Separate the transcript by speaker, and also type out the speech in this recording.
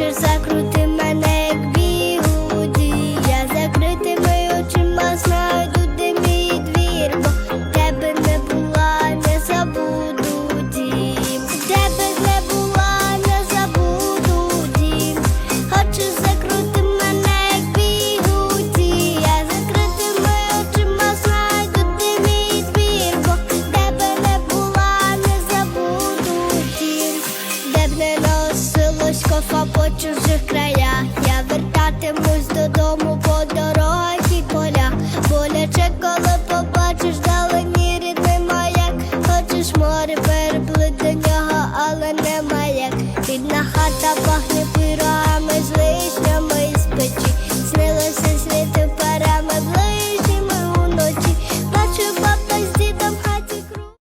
Speaker 1: хочеш закрути but